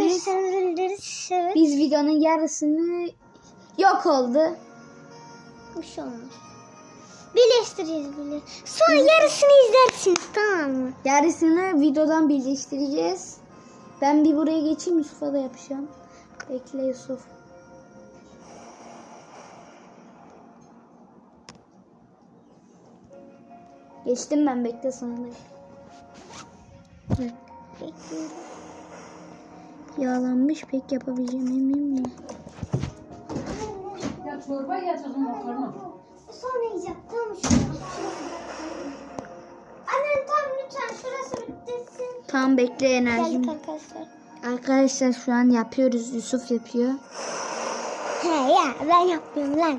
Arkadaşlar evet. Biz videonun yarısını yok oldu. Bir şey olmaz. Birleştireceğiz bile. Sonra yarısını izlersiniz tamam mı? Yarısını videodan birleştireceğiz. Ben bir buraya geçeyim Yusuf'a da yapacağım. Bekle Yusuf. Geçtim ben bekle sana da. Bekliyorum. Yağlanmış pek yapabileceğim emin miyim? Ya çorba yatırdın makarna. Sonra yiyeceğim. Tamam şurada. Annem tam lütfen şurası bitsin. Tamam bekle enerjim. Geldik arkadaşlar. Arkadaşlar şu an yapıyoruz. Yusuf yapıyor. He ya ben yapmıyorum lan.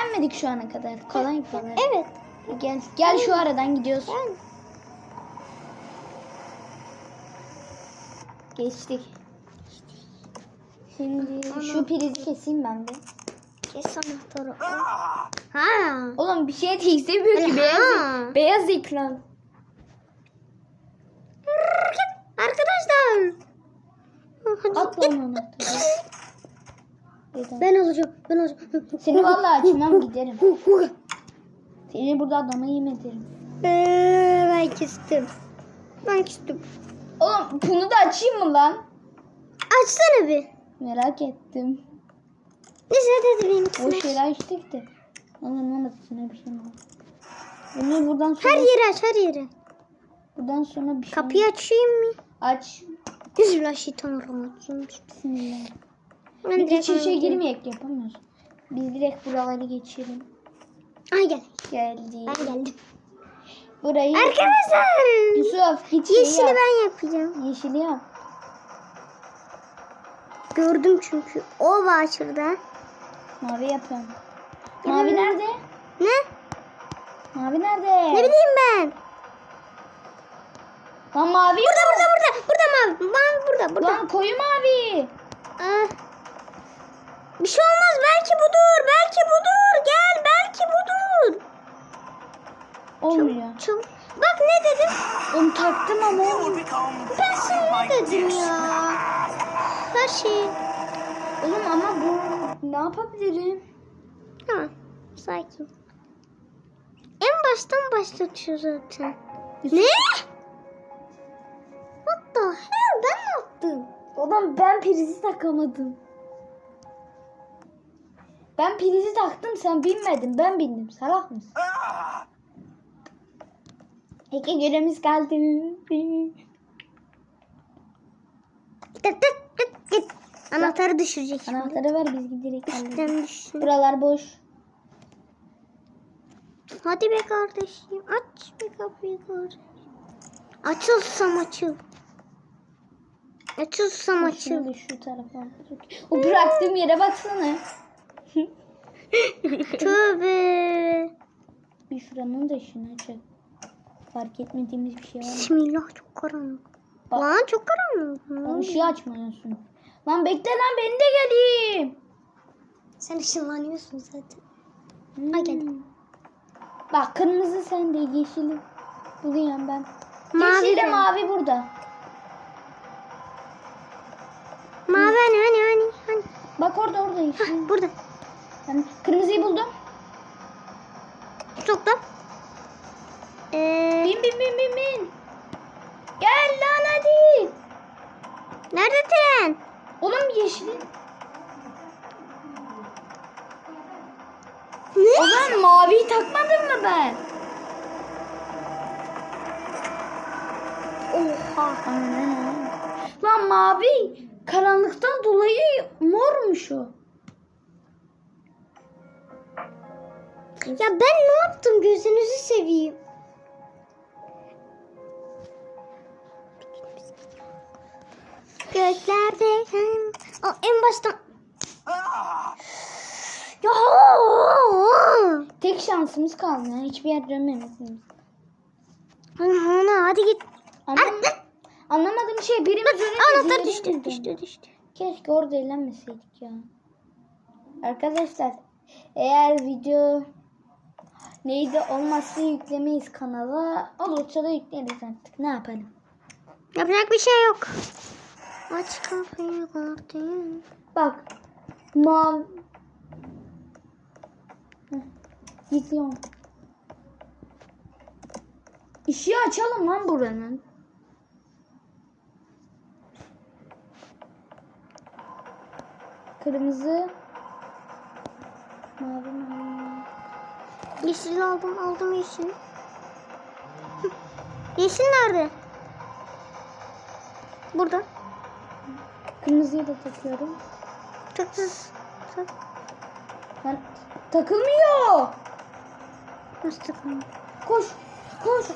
Hiç eğlenmedik şu ana kadar. Kolay kolay. Evet. Gel, gel şu aradan gidiyoruz. Ben. Geçtik. Şimdi şu prizi keseyim ben de. Kes anahtarı. Ha. Oğlum bir şey değiştirmiyor ki Ha. beyaz, beyaz ekran. Arkadaşlar. Hadi. At lan anahtarı. Neden? Ben alacağım. Ben alacağım. Seni vallahi açmam giderim. Seni burada adama yem ederim. Ee, ben küstüm. Ben küstüm. Oğlum bunu da açayım mı lan? Açsana bir. Merak ettim. Neyse hadi hadi O benimkisini. şeyler açtık da. Oğlum ne içine bir şey mi? Bunu buradan sonra, Her yeri aç her yeri. buradan sonra bir şey Kapıyı açayım mı? aç. Bismillahirrahmanirrahim. Bismillah. Ben direkt içe ona girmeyek yapamıyoruz. Biz direkt buraları geçelim. Ay gel. Geldi. Ben geldim. Burayı Arkadaşlar. Yusuf git şeyi Yeşili yap. ben yapacağım. Yeşili yap. Gördüm çünkü. O var şurada. Mavi yapıyorum. Mavi nerede? Ne? Mavi nerede? Ne bileyim ben. Lan mavi Burada burada burada. Burada mı? Ben burada burada. Lan koyu mavi. Ah. Bir şey olmaz. Belki budur. Belki budur. Gel. Belki budur. Olmuyor. Çabuk. Bak ne dedim? Onu taktım ama olmuyor. Ben sana ne dedim ya? Her şey. Oğlum ama bu ne yapabilirim? Tamam. Sakin. En baştan başlatıyor zaten. Ne? What the hell? Ben ne yaptım? Oğlum ben prizi takamadım. Ben prizi taktım sen binmedin ben bindim salak mısın? İki günümüz kaldı. Git git. Anahtarı düşürecek şimdi. Anahtarı ver biz giderek düşsün. Buralar boş. Hadi be kardeşim. Aç bir kapıyı kardeşim. Açılsam açıl. Açılsam açıl. Şu tarafa. O bıraktığım yere baksana. Tövbe. Bir şuranın da ışığını açalım. Fark etmediğimiz bir şey var? Bismillah çok karanlık. Bak. Lan çok karanlık. Lan ışığı açmıyorsun. Lan bekle lan ben de geleyim. Sen ışınlanıyorsun zaten. Hmm. Ay geldim. Bak kırmızı sende yeşili. Buluyorum ben. Mavi Yeşil de mavi burada. Mavi hani hani hani. hani. Bak orada orada yeşil. Burada. Ben kırmızıyı buldum. Soktum. Ee, Bin bin bin bin bin. Gel lan hadi. nerede tren? Oğlum yeşili. Ne? O zaman maviyi takmadım mı ben? Oha. Lan mavi karanlıktan dolayı mormuş o. Ya ben ne yaptım gözünüzü seveyim. Göklerde. O en baştan... Ya! Tek şansımız kaldı. Yani hiçbir yer dönmememiz. Ana, hadi git. Anlam anlamadığım şey birimiz anahtar düştü düştü düştü. Keşke orada eğlenmeseydik ya. Arkadaşlar Eğer video neydi olmazsa yüklemeyiz kanala. Olursa da yükleriz artık. Ne yapalım? Yapacak bir şey yok. Aç kapıyı kapatayım. Bak. Mavi. Heh, Gidiyorum. Işığı açalım lan buranın. Kırmızı. Mavi mavi. Yeşil aldım aldım yeşil. Yeşil nerede? Burada. Kırmızıyı da takıyorum. Tıksız. Tak. Ben takılmıyor. Nasıl takılıyor? Koş. Koş.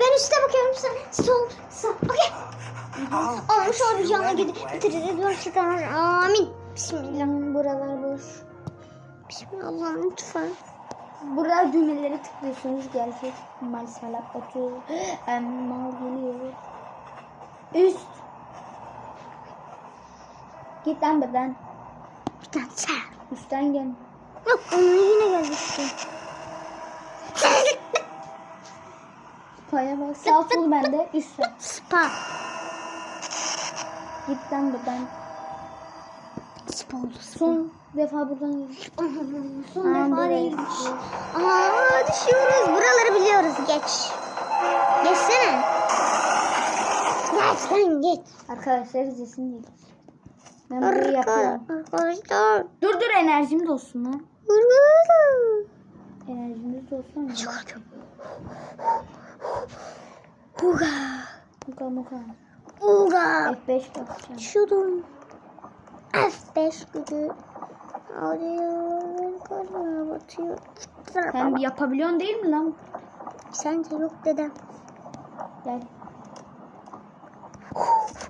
Ben üstte bakıyorum sen sol sağ. Okey. Olmuş olacağına bitiririz. Başlıklar. Amin. Bismillah. Hmm, Buralar boş. Bismillah lütfen. Burada düğmeleri tıklıyorsunuz gelecek. Mal salak Mal geliyor. Üst. Git lan buradan. Tane sen. Üstten gel. Yok onun yine geldi işte. Paya bak. Sağ sol bende. Üst. sen. Spa. Git lan buradan. Spa oldu. Son defa buradan. Son Tamam, defa değilmiş. Aa düşüyoruz. Buraları biliyoruz. Geç. Geçsene. Geç sen geç. Arkadaşlar izlesin değil. Ben burayı yapıyorum. Arkadaşlar. Dur dur enerjim dolsun lan. Enerjimiz dolsun. Çıkardım. Uga. Muka muka. Uga. F5 basacağım. Şudum. F5 gücü. Arıyor. Kalbime batıyor. Sen bir yapabiliyorsun değil mi lan? Sence yok dedem. Gel.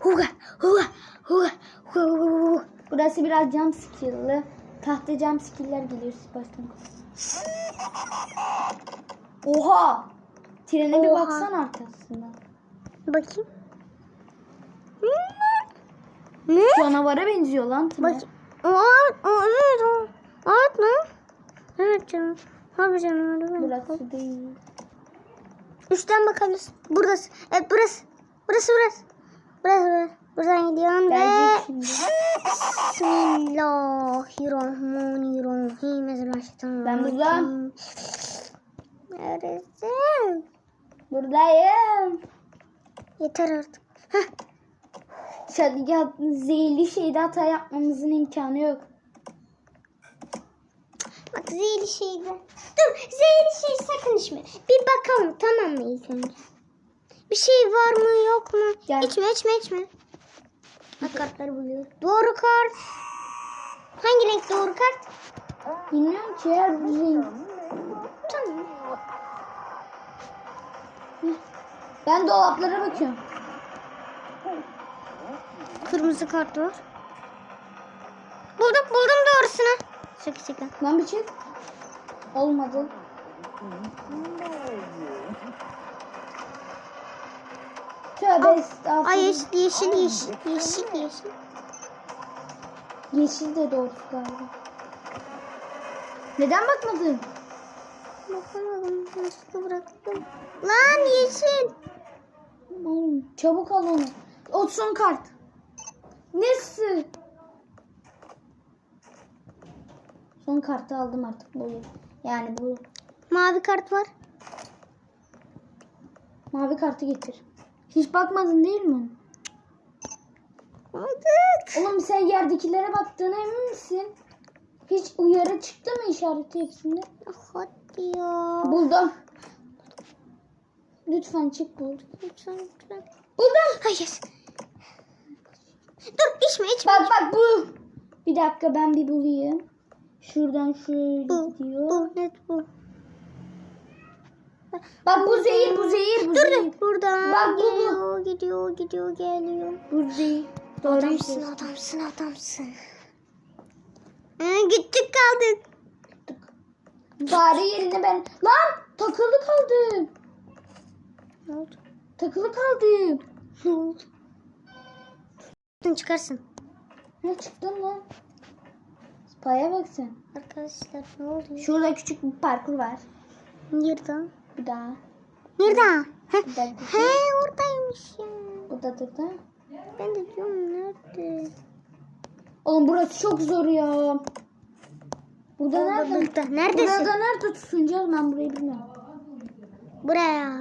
Uga. Uga. Uga. Uga. Uga. Burası biraz cam skill'lı. Tahta cam skill'ler geliyor baştan. Oha! Trene bir Oha. baksana arkasından. Bakayım. Ne? Canavara benziyor lan. Bak. Evet o. Evet lan. Evet canım. Canım öyle mi? Burası değil. Üstten bakabilirsin. Buradasın. Evet burası. Burası burası. Burası burası. Buradan gidiyorsun ve... Gelecek şimdi. Bismillahirrahmanirrahim. Ben buradayım. Neredesin? Buradayım. Yeter artık. Heh. Şadiga zehirli şeyde hata yapmamızın imkanı yok. Bak zehirli şeydi. Dur zehirli şey sakın içme. Bir bakalım tamam mı ilk önce? Bir şey var mı yok mu? Gel. İçme içme içme. Bak kartları buluyor. Doğru kart. Hangi renk doğru kart? Bilmiyorum ki her renk. Tamam. Ben dolaplara bakıyorum. Kırmızı kart var. Buldum buldum doğrusunu. Şaka şaka. Lan bir çık. Olmadı. Tövbe estağfurullah. Ay yeşil yeşil yeşil yeşil yeşil. Yeşil de doğru galiba. Neden bakmadın? Bakamadım. Nasıl bıraktım? Lan yeşil. Oğlum çabuk al onu. O son kart. Nasıl? Son kartı aldım artık bu. Yani bu Mavi kart var. mavi kartı getir. Hiç bakmadın değil mi? Aldık. Oğlum sen yerdekilere baktığına emin misin? Hiç uyarı çıktı mı işareti hepsinde? Hadi ya. Buldum. Lütfen çık bul. Lütfen lütfen. Buldum. Hayır. Dur içme içme. Bak bak bul. Bir dakika ben bir bulayım. Şuradan şöyle Bu, gidiyor. bu net bu. Bak bu zehir bu zehir bu Dur zehir. Buradan Bak, bu, bu. gidiyor, gidiyor, geliyor. Bu zehir. Doğru Adamsın, adamsın, adamsın. Ee, gittik kaldık. Bari yerine ben. Lan takılı kaldım. Ne oldu? Takılı kaldım. Ne oldu? Çıkarsın. Ne çıktın lan? Spaya bak sen. Arkadaşlar ne oluyor? Şurada küçük bir parkur var. Nerede? Bir daha. Nerede? Heh. Bir daha. He oradaymış ya. Burada da da. Ben de diyorum nerede? Oğlum burası çok zor ya. Burada nerede? Burada. Neredesin? Burada nerede tutunacağız ben burayı bilmiyorum. Buraya.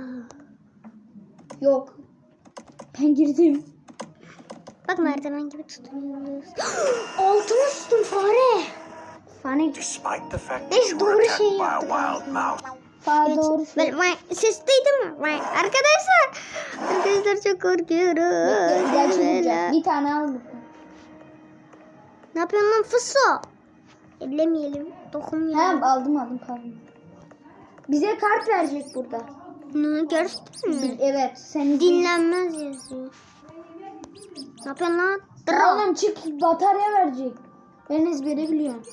Yok. Ben girdim. Bak merdiven gibi tutunuyoruz. Altıma tuttum fare. Fare. Despite the fact Neyse, that you were doğru attacked şey by a yaptık wild mouse, Daha Geç. doğru şey. Ses duydun mu? Arkadaşlar. Arkadaşlar çok. Gel çabuk Bir tane al. Ne yapıyorsun lan fısso? Ellemeyelim. Dokunmayalım. He aldım aldım pardon. Bize kart verecek burada. Ne gerçekten mi? Evet. Seni Dinlenmez yazıyor. Ne yapıyorsun lan? Dra. Oğlum çık batarya verecek. Ben ezbere biliyorum.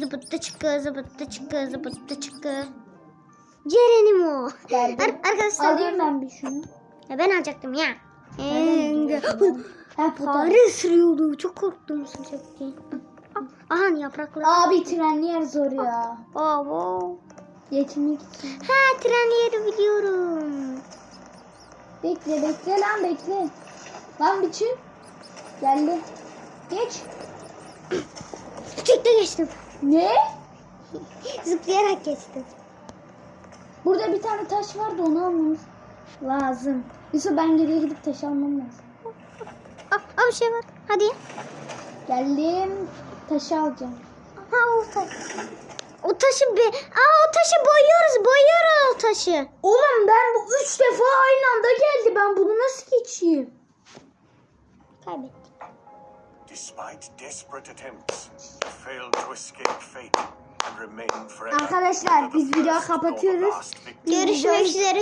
Zıbıttı çıkı, zıbıttı çıkı, zıbıttı çıkı. Ceren'im o. Verdim. Ar- arkadaşlar Alayım ben bir şunu. Ya ben alacaktım ya. Ha bu da. Fare ısırıyordu. Çok korktum sıcakken. Aha yapraklar. Abi trenli yer zor ya. Wow. Geçmek için. Ha tren yeri biliyorum. Bekle bekle lan bekle. Lan bir çık. Geldi. Geç. Küçükte geçtim. Ne? Zıplayarak geçtim. Burada bir tane taş vardı onu almamız lazım. Yusuf ben geriye gidip taş almam lazım. Aa, aa bir şey var. Hadi. Geldim. Taşı alacağım. Ha o taş. O taşı be. Aa o taşı boyuyoruz. Boyuyoruz o taşı. Oğlum ben bu üç defa aynı anda geldi. Ben bunu nasıl geçeyim? Forever. Arkadaşlar, biz video kapatıyoruz. Görüşmek üzere.